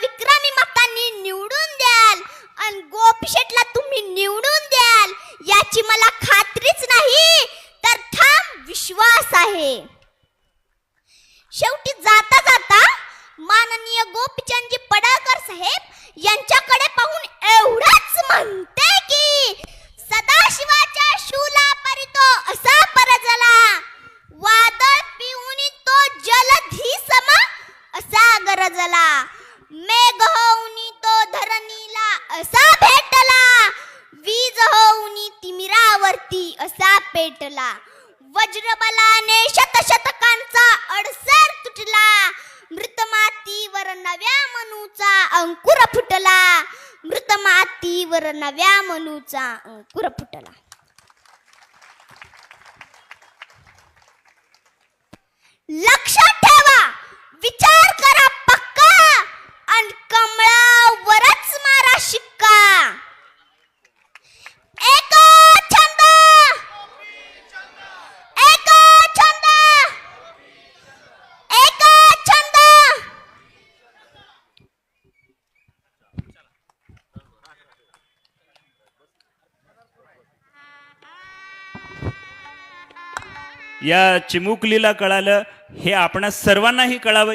विक्रमी मतांनी निवडून द्याल. आणि गोपीशेटला तुम्ही निवडून द्याल. याची मला खात्रीच नाही. तर ठाम विश्वास आहे. शेवटी जाता जाता माननीय गोपीचंदजी पडळकर साहेब यांच्याकडे पाहून एवढंच म्हणते. धरणीला असा भेटला. वीज होऊनी तिमिरावरती असा पेटला. वज्रबलाने शतशतकांचा अडसर तुटला. मृतमातीवर नव्या मनूचा अंकुर फुटला. मृतमातीवर नव्या मनूचा अंकुर फुटला. लक्ष या चिमुकलीला कळालं हे आपण सर्वांनाही कळावं.